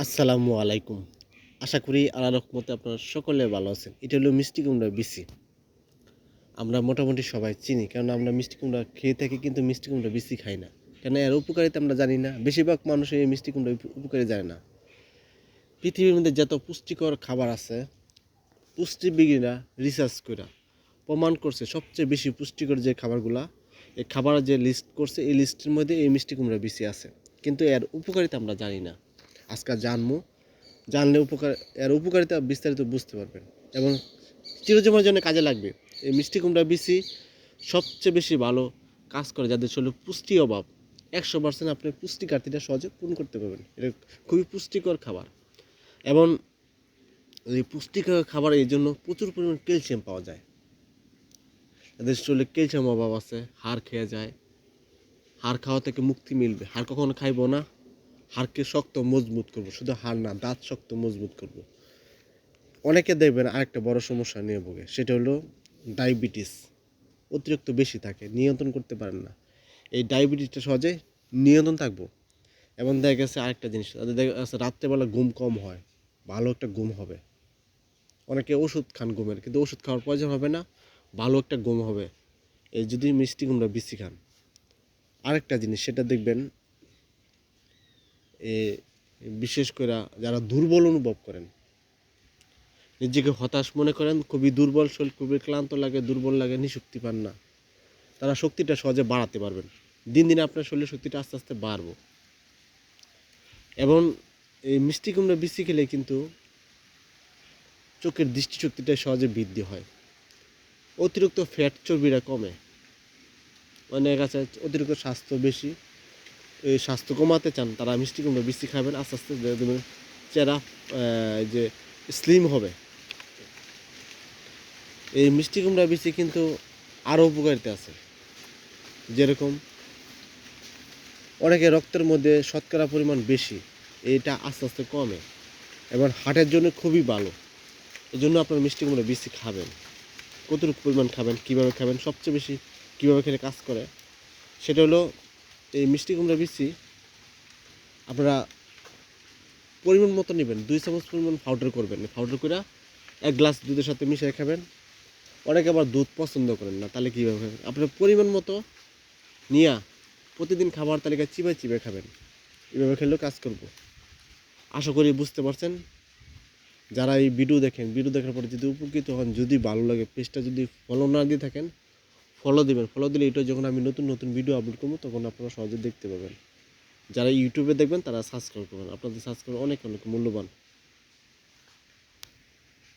আসসালামু আলাইকুম। আশা করি আল্লাহ রহমতে আপনারা সকলে ভালো আছেন। এটা হলো মিষ্টি কুমড়া বিসি আমরা মোটামুটি সবাই চিনি, কারণ আমরা মিষ্টি কুমড়া খেয়ে থাকি কিন্তু মিষ্টি কুমড়া বিসি খাই না। কেন এর উপকারিতা আমরা জানি না। বেশিরভাগ মানুষ এই মিষ্টি কুমড়া উপকারী জানে না। পৃথিবীর মধ্যে যত পুষ্টিকর খাবার আছে পুষ্টিবিজ্ঞানীরা রিসার্চ করে প্রমাণ করছে সবচেয়ে বেশি পুষ্টিকর যে খাবারগুলা, এই খাবারের যে লিস্ট করছে, এই লিস্টের মধ্যে এই মিষ্টি কুমড়া বেশি আছে। কিন্তু এর উপকারিতা আমরা জানি না। আজকাল জানব জানলে উপকার, এর উপকারিতা বিস্তারিত বুঝতে পারবেন। এবং চিরজীবনের জন্য কাজে লাগবে। এই মিষ্টি কুমড়া বিসি সবচেয়ে বেশি ভালো কাজ করে, যাদের শরীরে পুষ্টি অভাব। একশো পার্সেন্ট আপনি পুষ্টি ঘাটতিটা সহজে পূরণ করতে পারবেন। এটা খুবই পুষ্টিকর খাবার। এবং এই পুষ্টিকর খাবার এই জন্য প্রচুর পরিমাণ ক্যালসিয়াম পাওয়া যায়। যাদের শরীরে ক্যালসিয়াম অভাব আছে, হাড় খেয়ে যায়, হাড় খাওয়া থেকে মুক্তি মিলবে। হাড় কখনো খাইবো না। হাড়কে শক্ত মজবুত করব, শুধু হাড় না, দাঁত শক্ত মজবুত করব। অনেকে দেখবেন আরেকটা বড় সমস্যা নিয়ে ভোগে, সেটা হলো ডায়াবেটিস। অতিরিক্ত বেশি থাকে, নিয়ন্ত্রণ করতে পারেন না। এই ডায়াবেটিসটা সহজে নিয়ন্ত্রণ থাকব। এবং দেখা গেছে আরেকটা জিনিস তাদের দেখা গেছে রাত্রেবেলা ঘুম কম হয়, ভালো একটা ঘুম হবে। অনেকে ওষুধ খান ঘুমের, কিন্তু ওষুধ খাওয়ার প্রয়োজন হবে না, ভালো একটা ঘুম হবে। এই যদি মিষ্টি কুমড়া বেশি খান। আরেকটা জিনিস, সেটা দেখবেন বিশেষ করে যারা দুর্বল অনুভব করেন। নিজেকে হতাশ মনে করেন, খুবই দুর্বল শরীর, খুবই ক্লান্ত লাগে, দুর্বল লাগে নিশক্তি পান না। তারা শক্তিটা সহজে বাড়াতে পারবেন। দিন দিন আপনার শরীরের শক্তিটা আস্তে আস্তে বাড়বো। এবং এই মিষ্টি কুমড়া বিসি খেলে কিন্তু চোখের দৃষ্টিশক্তিটা সহজে বৃদ্ধি হয়। অতিরিক্ত ফ্যাট চর্বিটা কমে। অনেক আছে, অতিরিক্ত স্বাস্থ্য বেশি। স্বাস্থ্য কমাতে চান, তারা মিষ্টি কুমড়া বেশি খাবেন, আস্তে আস্তে চেহারা যে স্লিম হবে। এই মিষ্টি কুমড়া বেশি কিন্তু আরও উপকারিতা আছে। যেরকম অনেকে রক্তের মধ্যে শতকরা পরিমাণ বেশি, এটা আস্তে আস্তে কমে। এবং হার্টের জন্য খুবই ভালো। এই জন্য আপনার মিষ্টি কুমড়া বেশি খাবেন। কতটুকু পরিমাণ খাবেন, কীভাবে খাবেন, সবচেয়ে বেশি কীভাবে খেলে কাজ করে, সেটা হলো এই মিষ্টি কুমড়া বিচি আপনারা পরিমাণ মতো নেবেন, দুই চামচ পরিমাণ পাউডার করবেন। পাউডার করে এক গ্লাস দুধের সাথে মিশিয়ে খাবেন। অনেকে আবার দুধ পছন্দ করেন না, তাহলে কীভাবে খাবেন আপনার পরিমাণ মতো নিয়া প্রতিদিন খাবার তালিকায় চিবাই চিবাই খাবেন। এভাবে খেলেও কাজ করব। আশা করি বুঝতে পারছেন। যারা এই ভিডিও দেখেন ভিডিও দেখার পরে যদি উপকৃত হন, যদি ভালো লাগে, পেজটা যদি ফলো না দিয়ে থাকেন ফলো দিবেন ফলো দিলে এটা যখন আমি নতুন নতুন ভিডিও আপলোড করব, তখন আপনারা সহজে দেখতে পাবেন। যারা ইউটিউবে দেখবেন, তারা সাবস্ক্রাইব করবেন। আপনাদের সাবস্ক্রাইব অনেক অনেক মূল্যবান।